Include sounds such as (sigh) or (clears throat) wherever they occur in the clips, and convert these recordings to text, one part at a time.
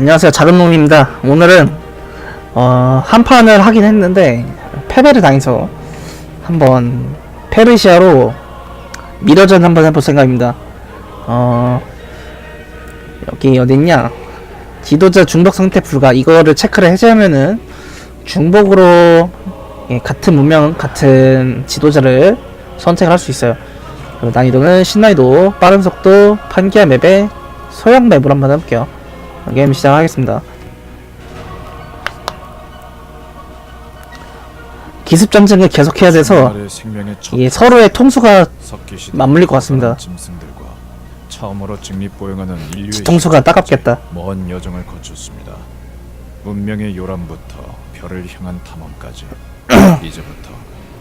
안녕하세요. 자른놈입니다. 오늘은 어, 한 판을 하긴 했는데 패배를 당해서 한번 페르시아로 미러전 한번 해볼 생각입니다. 어, 여기 어딨냐? 지도자 중복 상태 불가. 이거를 체크를 해제하면은 중복으로 예, 같은 문명 같은 지도자를 선택을 할 수 있어요. 그리고 난이도는 신난이도 빠른 속도 판기아 맵에 소형 맵으로 한번 해볼게요 게임 시작하겠습니다. 기습 전쟁을 계속해야 돼서 이 서로의 통수가 맞물릴 것 같습니다. 처음으로 직립 보행하는 인류의 뒤통수가 따갑겠다. 먼 여정을 거쳤습니다. 문명의 요람부터 별을 향한 탐험까지 (clears throat) 이제부터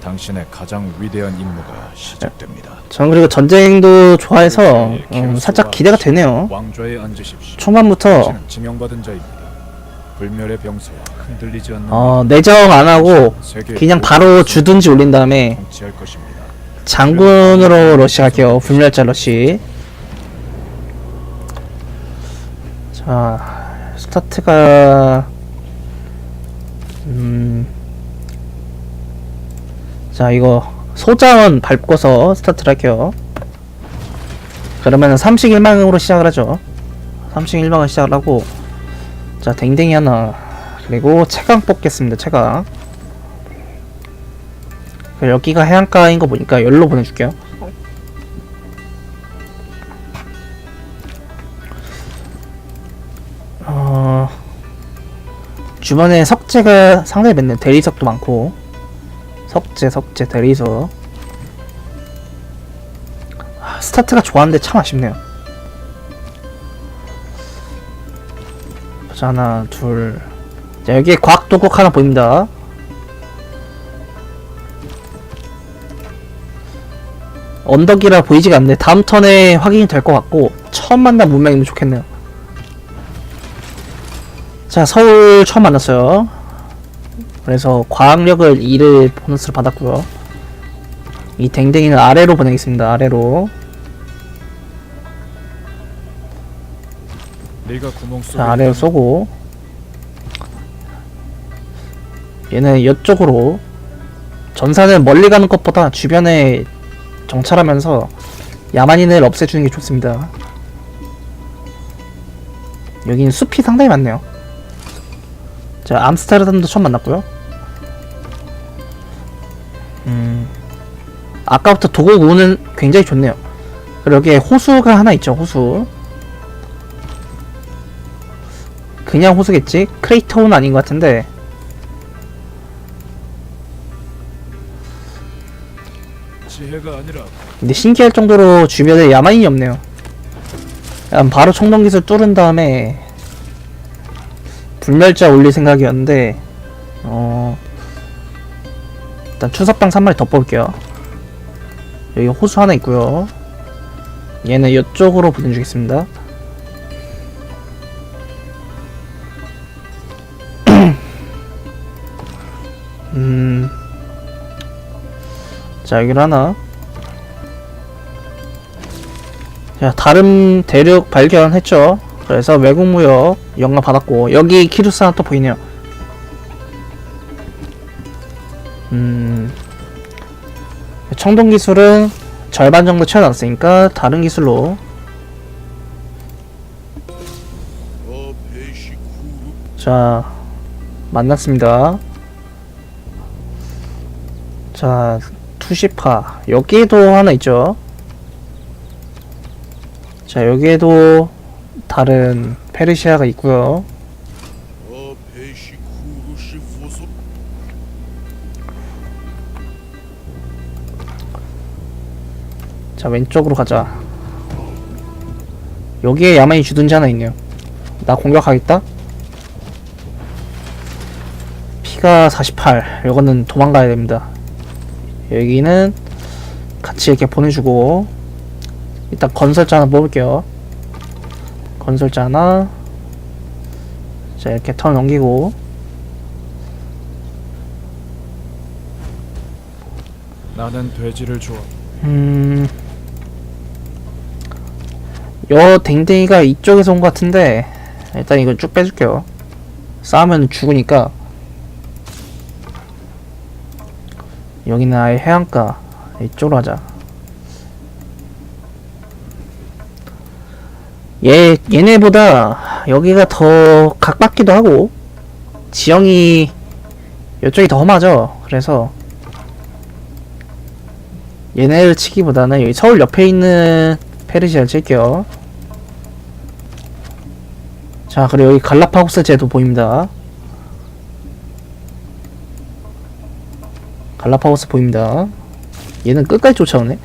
당신의 가장 위대한 임무가 시작됩니다. 전 그리고 전쟁도 좋아해서 네, 음, 살짝 기대가 되네요. 왕좌에 앉으십시오. 초반부터 당신은 지명받은 자입니다. 불멸의 병사와 흔들리지 않는 어, 내정 안 하고 세계 그냥 바로 주둔지 올린 다음에 통치할 것입니다. 장군으로 러시 할게요. 불멸자 러시. 자, 스타트가 음. 자, 이거 소자원 밟고서 스타트를 할게요. 그러면은 31망으로 시작을 하죠. 31망을 시작을 하고 자, 댕댕이 하나 그리고 채강 뽑겠습니다. 채강. 그 여기가 해안가인 거 보니까 열로 보내줄게요. 어, 주변에 석재가 상당히 많네. 대리석도 많고. 석재, 석재, 대리석. 아, 스타트가 좋았는데 참 아쉽네요. 자, 하나, 둘. 자, 여기에 과학도국 하나 보입니다. 언덕이라 보이지가 않네. 다음 턴에 확인이 될 것 같고 처음 만난 문명이면 좋겠네요. 자 서울 처음 만났어요. 그래서 과학력을 2를 보너스를 받았고요. 이 댕댕이는 아래로 보내겠습니다. 아래로. 네가 구멍 속에 자 아래로 쏘고 얘는 이쪽으로 전사는 멀리 가는 것보다 주변에 정찰하면서 야만인을 없애주는 게 좋습니다. 여기는 숲이 상당히 많네요. 자, 암스테르담도 처음 만났고요. 음, 아까부터 도곡 우는 굉장히 좋네요. 그리고 여기에 호수가 하나 있죠, 호수. 그냥 호수겠지? 크레이터는 아닌 것 같은데. 근데 신기할 정도로 주변에 야만인이 없네요. 그냥 바로 청동 기술 뚫은 다음에 불멸자 올릴 생각이었는데 어 일단 추석당 3마리 더 뽑을게요. 여기 호수 하나 있고요. 얘는 이쪽으로 보내주겠습니다. (clears throat) 음. 자, 여기를 하나. 자, 다른 대륙 발견했죠. 그래서 외국 무역 영화 받았고 여기 키루스 하나 또 보이네요. 음, 청동 기술은 절반 정도 채워놨으니까 다른 기술로. 자, 만났습니다. 자, 투시파 여기에도 하나 있죠. 자 여기에도 다른 페르시아가 있고요. 자 왼쪽으로 가자. 여기에 야만이 주둔지 하나 있네요. 나 공격하겠다. 피가 48. 이거는 도망가야 됩니다. 여기는 같이 이렇게 보내주고 일단 건설자 하나 뽑을게요 건설자 하나 자 이렇게 턴 넘기고 나는 돼지를 좋아. 음... 여 댕댕이가 이쪽에서 온 것 같은데 일단 이거 쭉 빼줄게요. 싸우면 죽으니까. 여기는 아예 해안가. 이쪽으로 하자. 얘, 얘네보다 여기가 더 각받기도 하고, 지형이 이쪽이 더 험하죠. 그래서, 얘네를 치기보다는 여기 서울 옆에 있는 페르시아를 칠게요. 자, 그리고 여기 갈라파고스 제도 보입니다. 갈라파고스 보입니다. 얘는 끝까지 쫓아오네.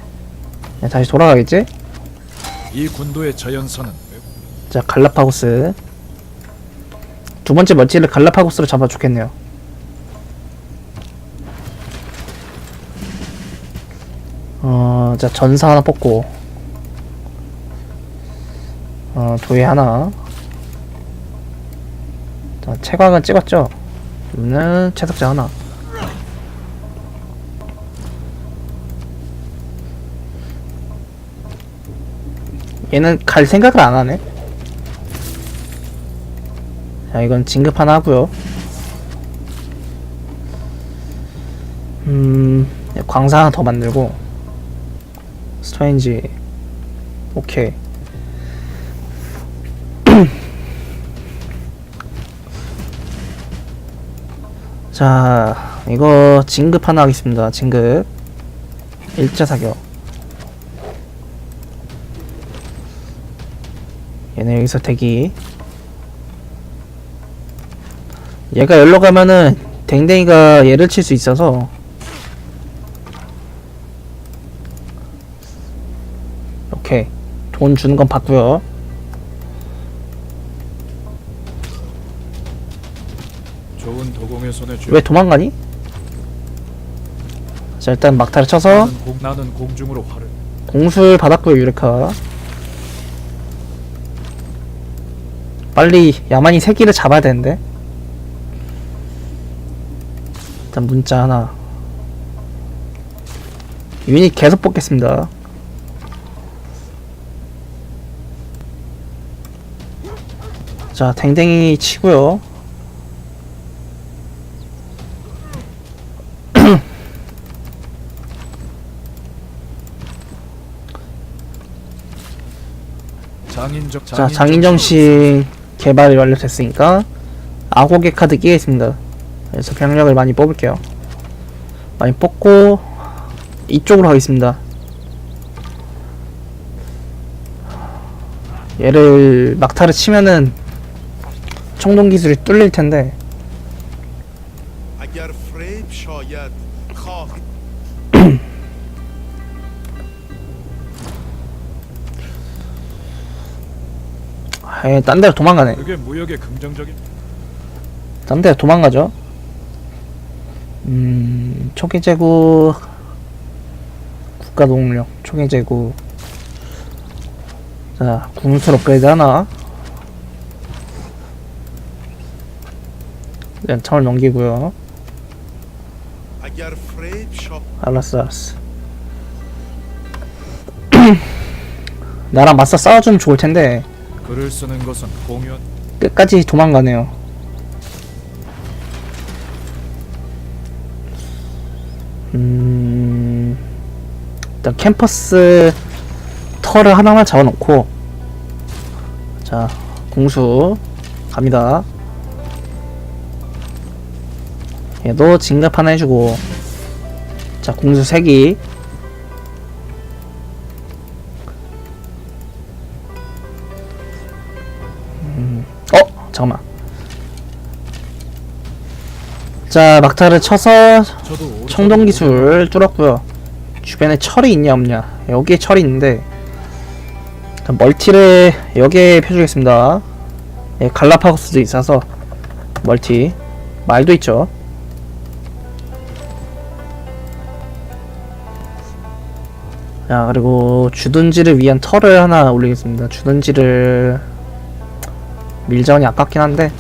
야, 다시 돌아가겠지? 이 군도의 자연선은 자, 갈라파고스. 두 번째 멀티를 갈라파고스로 잡아 좋겠네요. 어, 자, 전사 하나 뽑고. 어, 도예 하나. 자, 채광은 찍었죠? 그러면은 채석자 하나. 얘는 갈 생각을 안 하네. 자, 이건 진급 하나 하고요. 음, 광사 하나 더 만들고 스트레인지 오케이. (clears throat) 자, 이거 진급 하나 하겠습니다. 진급. 일자 사격. 얘네 여기서 대기. 얘가 열로 가면은 댕댕이가 얘를 칠 수 있어서 오케이 돈 주는 건 받고요 좋은 도공의 손에 쥐. 왜 도망가니? 자 일단 막타를 쳐서 나는, 공, 나는 공중으로 활을. 공술 받았고요 유레카 빨리 야만이 새끼를 잡아야 되는데 일단 문자 하나. 유닛 계속 뽑겠습니다. 자 댕댕이 치고요. 장인적 자 장인정신 개발이 완료됐으니까 아고개 카드 끼겠습니다 그래서 병력을 많이 뽑을게요. 많이 뽑고 이쪽으로 가겠습니다. 얘를 막타를 치면은 청동 기술이 뚫릴 텐데 에딴 (clears throat) 데로 도망가네. 딴 데로 도망가죠. 음, 초기 재고 국가 동력 초기 재고. 자 군술 업그레이드 하나. 그냥 창을 넘기고요. 알았어 알았어. (clears throat) 나랑 맞서 싸워주면 좋을 텐데. 글을 쓰는 것은 공연. 끝까지 도망가네요. 음, 일단 캠퍼스 털을 하나만 잡아놓고, 자, 공수 갑니다. 얘도 진급 하나 해주고, 자, 공수 3기. 어, 잠깐만. 자, 막타를 쳐서 저도 청동 기술 뚫었고요. 주변에 철이 있냐 없냐. 여기에 철이 있는데 멀티를 여기에 펴주겠습니다. 예, 갈라파고스도 있어서 멀티 말도 있죠. 자 그리고 주둔지를 위한 털을 하나 올리겠습니다. 주둔지를 밀자원이 아깝긴 한데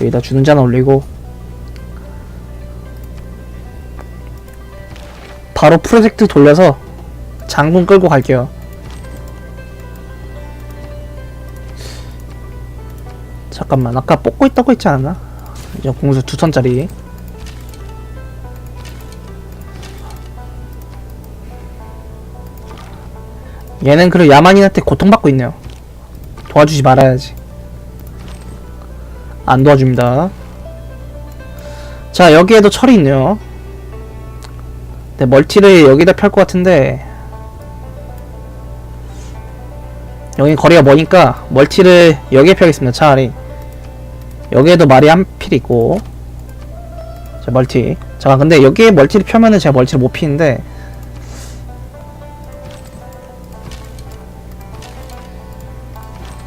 여기다 주둔지 하나 올리고 바로 프로젝트 돌려서 장군 끌고 갈게요. 잠깐만 아까 뽑고 있다고 했지 않았나? 이제 공수 두 턴짜리. 얘는 그리고 야만인한테 고통받고 있네요. 도와주지 말아야지. 안 도와줍니다. 자 여기에도 철이 있네요 네, 멀티를 여기다 펼 것 같은데. 여기 거리가 머니까 멀티를 여기에 펴겠습니다 차라리. 여기에도 말이 한 필 있고. 자 멀티. 자 근데 여기에 멀티를 펴면은 제가 멀티를 못 피는데.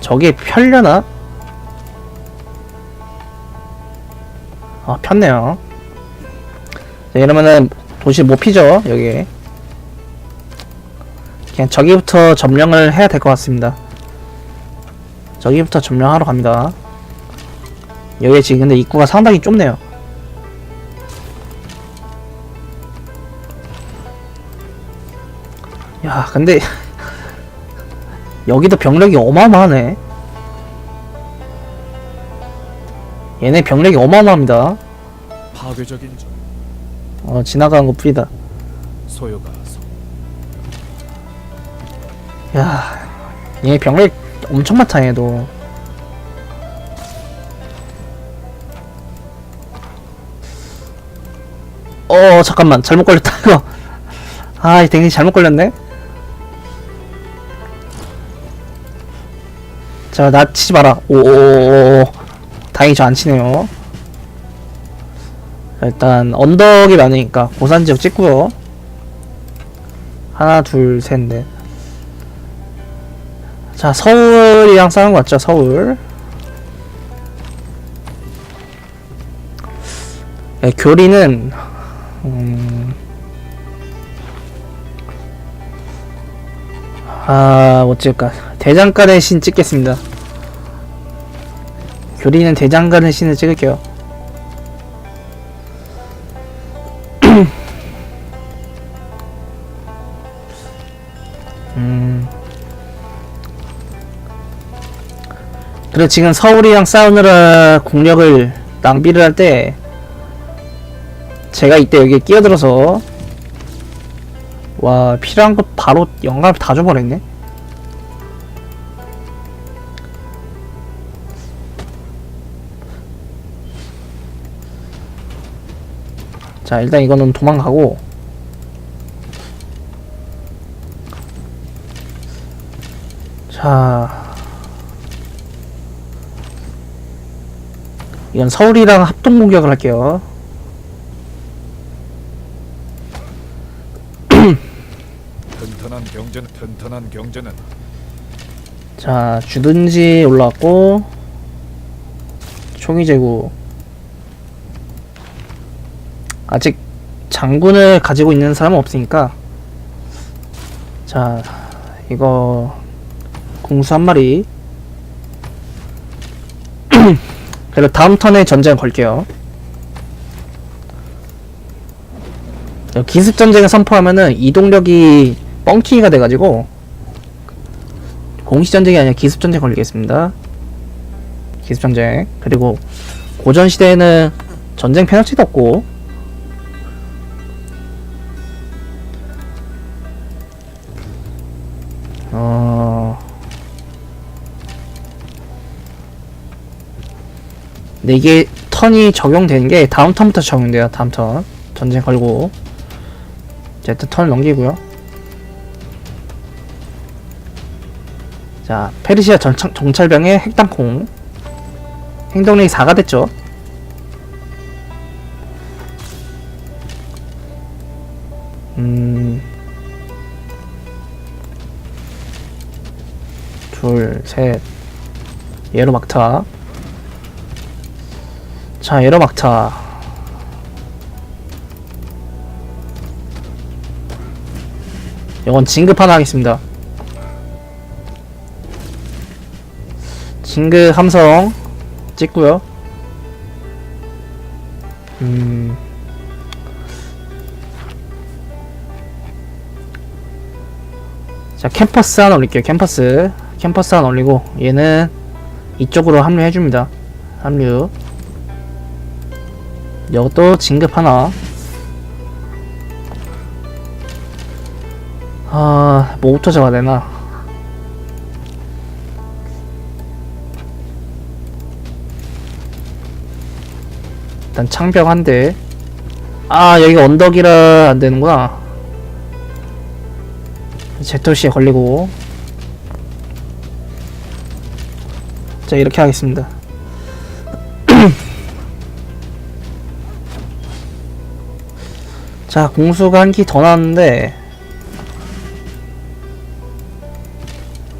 저기에 펼려나? 아 폈네요. 자 이러면은 도시 못 피죠 여기에 그냥 저기부터 점령을 해야 될 것 같습니다. 저기부터 점령하러 갑니다. 여기 지금 근데 입구가 상당히 좁네요. 야, 근데 (laughs) 여기도 병력이 어마어마하네. 얘네 병력이 어마어마합니다. 파괴적인 점 어, 지나가는 것 뿐이다. 소요가 성 야, 얘 병력 엄청 많다 얘도. 어 잠깐만 잘못 걸렸다 이거. 아, 이 댕이 잘못 걸렸네. 자, 나 치지 마라. 오오오오. 다행히 저 안 치네요. 일단 언덕이 많으니까 고산 지역 찍고요. 하나, 둘, 셋, 넷. 자, 서울이랑 싸운 것 같죠, 서울. 네, 교리는, 음, 아, 뭐 찍을까. 대장간의 신 찍겠습니다. 교리는 대장간의 신을 찍을게요. 그래 지금 서울이랑 싸우느라 공력을 낭비를 할 때 제가 이때 여기에 끼어들어서 와 필요한 것 바로 영감을 다 줘버렸네. 자 일단 이거는 도망가고. 자 이건 서울이랑 합동 공격을 할게요. 튼튼한 경제는 튼튼한 경제는 자, 주든지 올라왔고, 총이 제구. 아직 장군을 가지고 있는 사람은 없으니까, 자, 이거, 공수 한 마리. 그리고 다음 턴에 전쟁 걸게요. 기습 전쟁을 선포하면은 이동력이 뻥튀기가 돼가지고 공식 전쟁이 아니라 기습 전쟁 걸리겠습니다. 기습 전쟁 그리고 고전 시대에는 전쟁 페널티도 없고 근데 이게 턴이 적용되는 게 다음 턴부터 적용돼요. 다음 턴 전쟁 걸고 자 일단 턴을 넘기고요. 자 페르시아 전창, 정찰병의 핵땅콩 행동력이 4가 됐죠. 음. 둘, 셋. 얘로 막타. 자, 얘로 막타. 이건 진급 하나 하겠습니다. 진급 함성 찍고요. 음. 자, 캠퍼스 하나 올릴게요. 캠퍼스. 캠퍼스 하나 올리고 얘는 이쪽으로 합류해 줍니다. 합류 이것도 진급 하나? 아 뭐부터 잡아야 되나? 일단 창병 한대. 아 여기가 언덕이라 안 되는구나. 제토시에 걸리고. 자 이렇게 하겠습니다 자 공수가 한기더 나왔는데.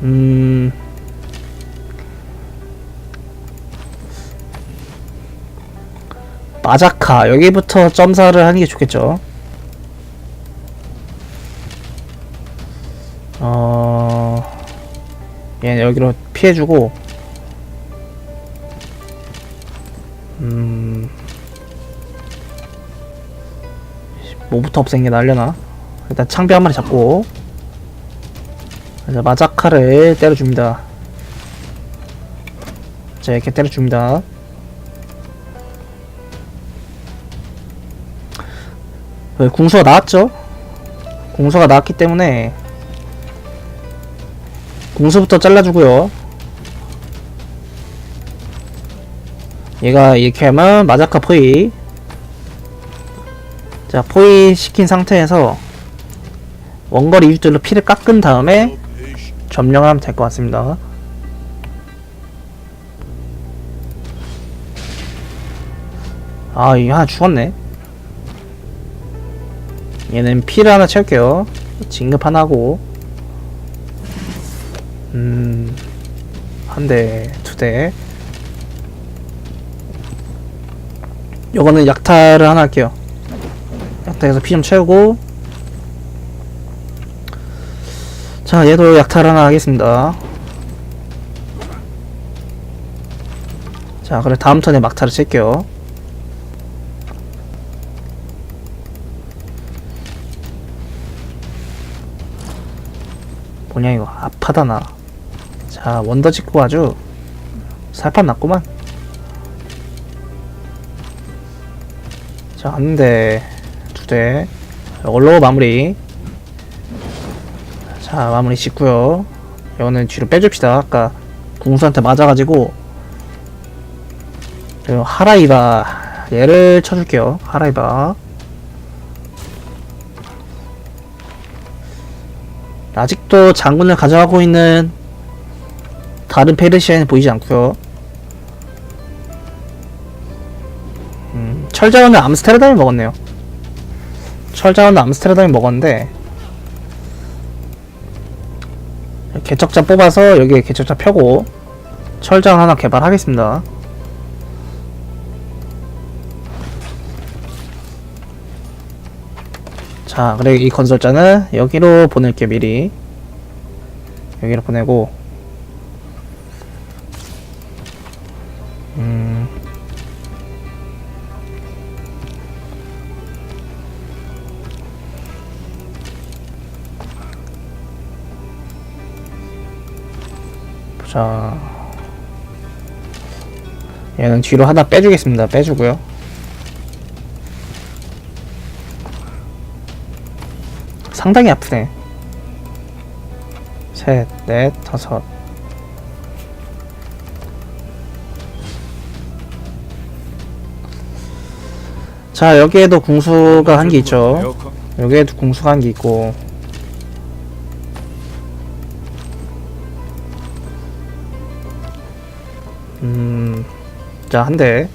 음. 마자카 여기부터 점사를 하는 게 좋겠죠? 어 얘는 여기로 피해주고. 음 뭐부터 없앤 게 날려나? 일단 창비 한 마리 잡고. 이제 마자카를 때려줍니다. 자 이렇게 때려줍니다. 왜 궁수가 나왔죠? 궁수가 나왔기 때문에 궁수부터 잘라주고요. 얘가 이렇게 하면 마자카 포위 자 포위 시킨 상태에서 원거리 일줄로 피를 깎은 다음에 점령하면 될 것 같습니다 아 이거 하나 죽었네 얘는 피를 하나 채울게요 진급 하나 하고 음... 한 대, 두 대. 요거는 약탈을 하나 할게요. 약탈해서 피 좀 채우고. 자, 얘도 약탈 하나 하겠습니다. 자, 그래 다음 턴에 막타를 칠게요. 뭐냐 이거 아파다 나. 자 원더 찍고 아주 살판 났구만. 자한 대, 두 대, 이걸로 마무리. 자 마무리 짓고요. 이거는 뒤로 빼줍시다. 아까 궁수한테 맞아가지고 그리고 하라이바 얘를 쳐줄게요. 하라이바. 아직도 장군을 가져가고 있는 다른 페르시아는 보이지 않고요. 음, 철자원은 암스테르담이 먹었네요. 철자원은 암스테르담이 먹었는데 개척자 뽑아서 여기에 개척자 펴고 철자원 하나 개발하겠습니다. 자, 그래 이 건설자는 여기로 보낼게요 미리. 여기로 보내고. 음. 자. 얘는 뒤로 하나 빼주겠습니다. 빼주고요. 상당히 아프네. 셋, 넷, 다섯. 자, 여기에도 궁수가 한개 있죠. 여기에도 궁수가 한개 있고. 자, 한 대.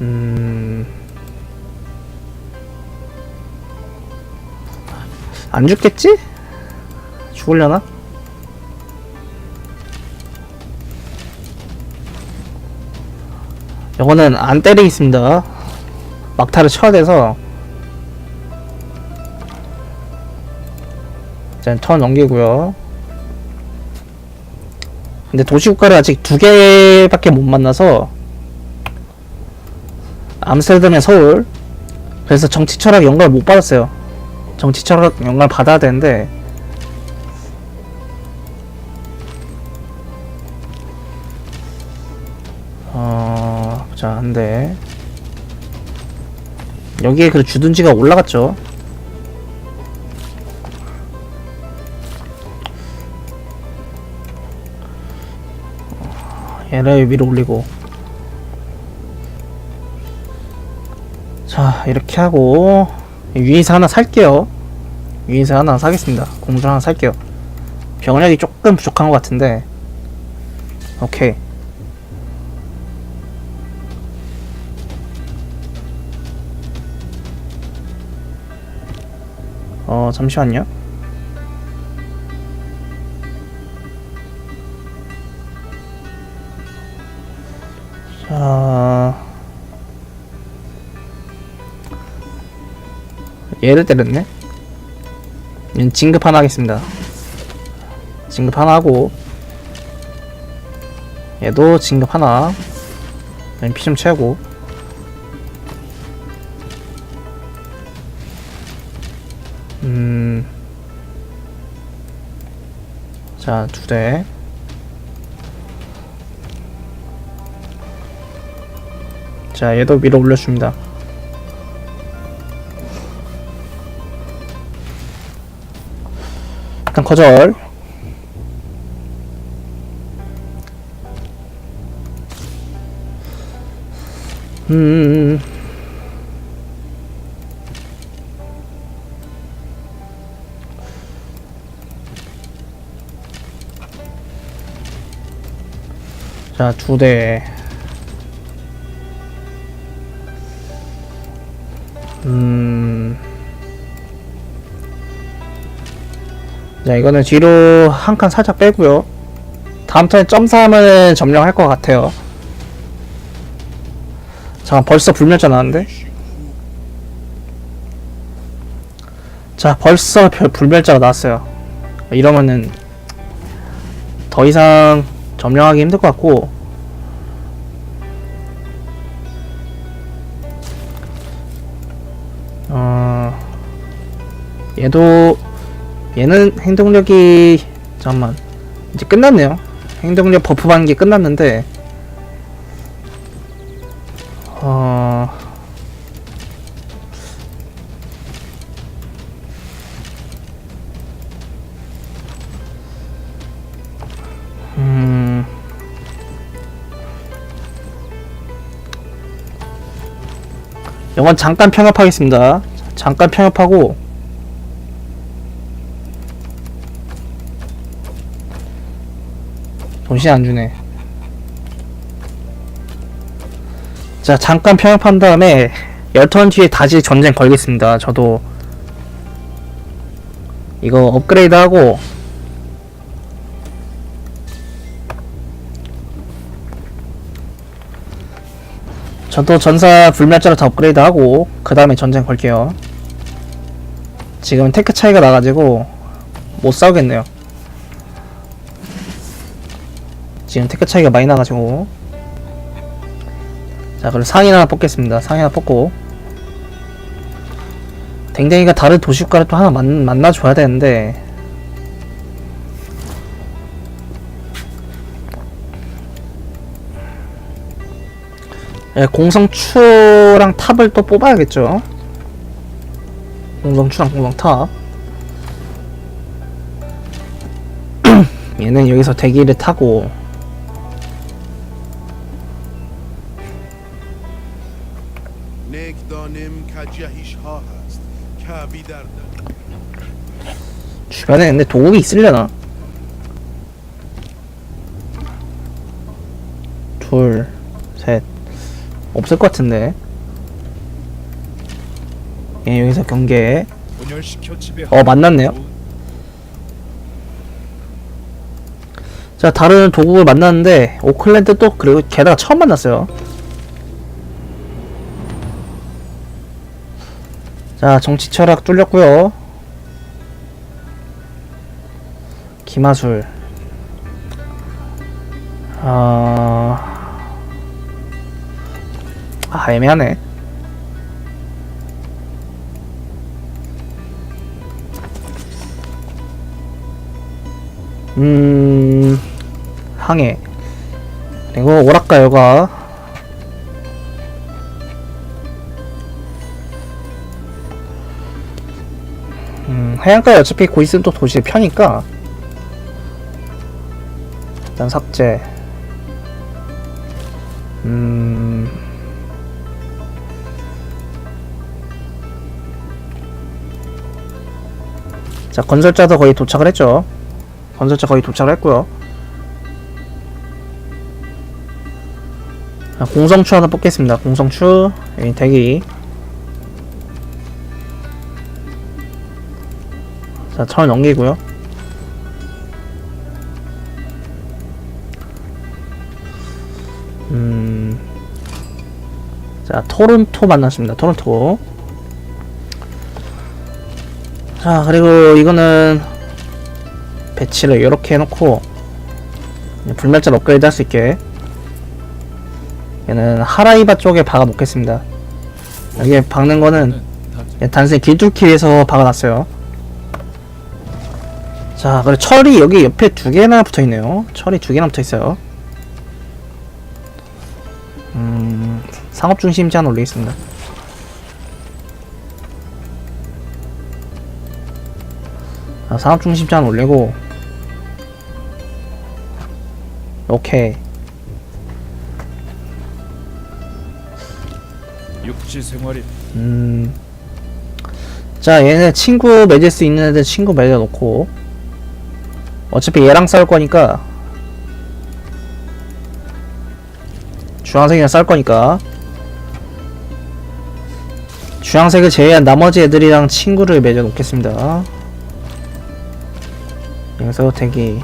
음. 안 죽겠지? 죽으려나? 요거는 안 때리겠습니다. 막타를 쳐야 돼서. 일단 턴 넘기고요. 근데 도시국가를 아직 두 개밖에 못 만나서 암스테르담에 서울 그래서 정치 철학 연관을 못 받았어요. 정치 철학 연관을 받아야 되는데 어... 자 근데 여기에 그 주둔지가 올라갔죠. 얘를 위로 올리고. 자, 이렇게 하고, 위에서 하나 살게요. 위에서 하나 사겠습니다. 공주 하나 살게요. 병력이 조금 부족한 것 같은데. 오케이. 어, 잠시만요. 얘를 때렸네. 진급 하나 하겠습니다. 진급 하나 하고, 얘도 진급 하나. 피 좀 채우고. 음. 자, 두 대. 자, 얘도 위로 올려줍니다. 일단 거절. 음. 자, 두 대. 자, 이거는 뒤로 한 칸 살짝 빼고요. 다음 턴에 점삼을 점령할 것 같아요. 잠깐, 벌써 불멸자 나왔는데? 자, 벌써 별, 불멸자가 나왔어요. 이러면은 더 이상 점령하기 힘들 것 같고 어 얘도 얘는 행동력이 잠깐만 이제 끝났네요 행동력 버프 받는 게 끝났는데 어 음. 이건 잠깐 평협하겠습니다. 잠깐 평협하고 정신 안 주네. 자, 잠깐 평협한 다음에 열턴 뒤에 다시 전쟁 걸겠습니다. 저도 이거 업그레이드 하고 저도 전사 불멸자로 다 업그레이드 하고 그 다음에 전쟁 걸게요. 지금 테크 차이가 나가지고 못 싸우겠네요. 지금 테크 차이가 많이 나가지고 자 그럼 상인 하나 뽑겠습니다. 상인 하나 뽑고 댕댕이가 다른 도시국가를 또 하나 만, 만나줘야 되는데 예, 공성추랑 탑을 또 뽑아야겠죠. 공성추랑 공성탑. (clears throat) 얘는 여기서 대기를 타고 نگدانم کجهیش ها هست کبی در در 주변에 근데 도국이 있으려나? 둘, 셋. 없을 것 같은데. 예, 여기서 경계. 분열시켜 지배. 어, 만났네요. 자, 다른 도국을 만났는데, 오클랜드 또, 그리고 게다가 처음 만났어요. 자, 정치 철학 뚫렸고요 기마술. 아, 아, 애매하네. 음, 항해. 그리고 오락가요가 해안가에 어차피 곧 있으면 또 도시에 펴니까 일단 삭제 음 자, 건설자도 거의 도착을 했죠. 건설자 거의 도착을 했고요. 자, 공성추 하나 뽑겠습니다. 공성추, 여기 대기. 자, 철 넘기고요. 음, 자, 토론토 만났습니다. 토론토. 자 그리고 이거는 배치를 이렇게 해놓고 불멸자 업그레이드 할 수 있게 얘는 하라이바 쪽에 박아 놓겠습니다 여기에 박는 거는 다 예, 단순히 길뚫기 위해서 박아놨어요 자 그리고 철이 여기 옆에 두 개나 붙어있네요 철이 두 개나 붙어있어요 음 상업중심 제한 올리겠습니다 아, 산업중심 제한 올리고 오케이 육지 생활이 음. 자, 얘네 친구 맺을 수 있는 애들 친구 맺어놓고. 어차피 얘랑 싸울 거니까. 주황색이랑 싸울 거니까. 주황색을 제외한 나머지 애들이랑 친구를 맺어 놓겠습니다. 여기서 대기.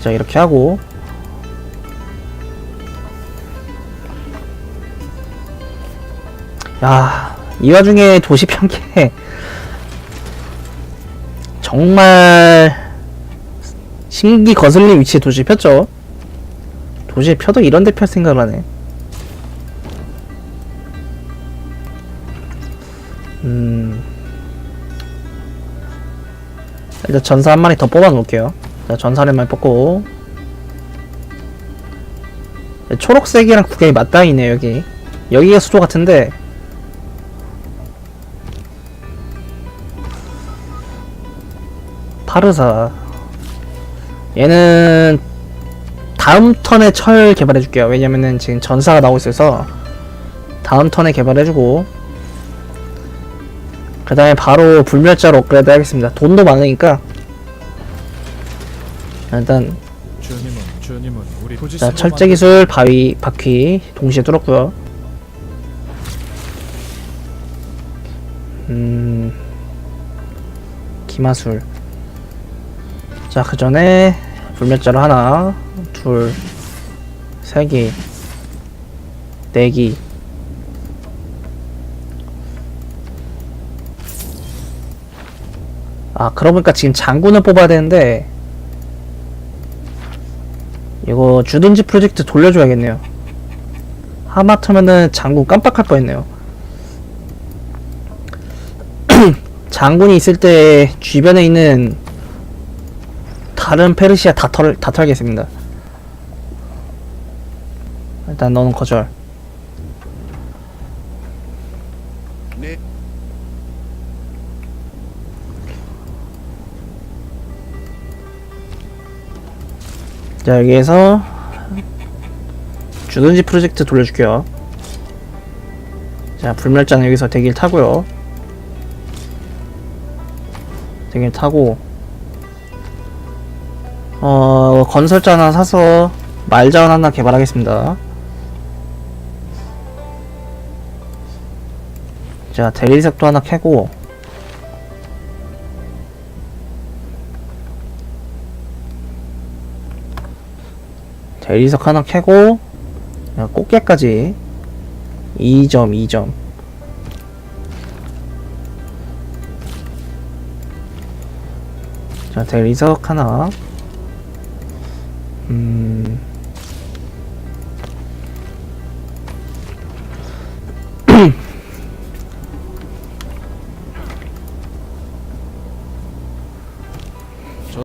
자, 이렇게 하고. 야, 이 와중에 도시 편계 정말 신기 거슬린 위치에 도시 폈죠. 도시에 펴도 이런 데 펼 생각을 하네. 음. 일단 전사 한 마리 더 뽑아 놓을게요. 자, 전사 한 마리 뽑고. 초록색이랑 국경이 맞닿이네 여기. 여기가 수도 같은데 파르사. 얘는 다음 턴에 철 개발해 줄게요. 왜냐면은 지금 전사가 나오고 있어서 다음 턴에 개발해 주고 그 다음에 바로 불멸자로 업그레이드 하겠습니다. 돈도 많으니까. 일단 자, 새로 철제 기술 바위 바퀴 동시에 뚫었고요. 음 기마술 자, 그 전에 불멸자로 하나, 둘, 세 개, 네 개. 아, 그러고 보니까 지금 장군을 뽑아야 되는데, 이거 주든지 프로젝트 돌려줘야겠네요. 하마터면은 장군 깜빡할 뻔했네요. (clears throat) 장군이 있을 때 주변에 있는 다른 페르시아 다 털, 다 털겠습니다. 일단 너는 거절. 네. 자, 여기에서 주든지 프로젝트 돌려줄게요. 자, 불멸자는 여기서 대기를 타고요. 대기를 타고 어, 건설자 하나 사서 말자원 하나 개발하겠습니다. 자, 대리석도 하나 캐고. 대리석 하나 캐고 야, 꽃게까지. 2점 2점. 자 대리석 하나 음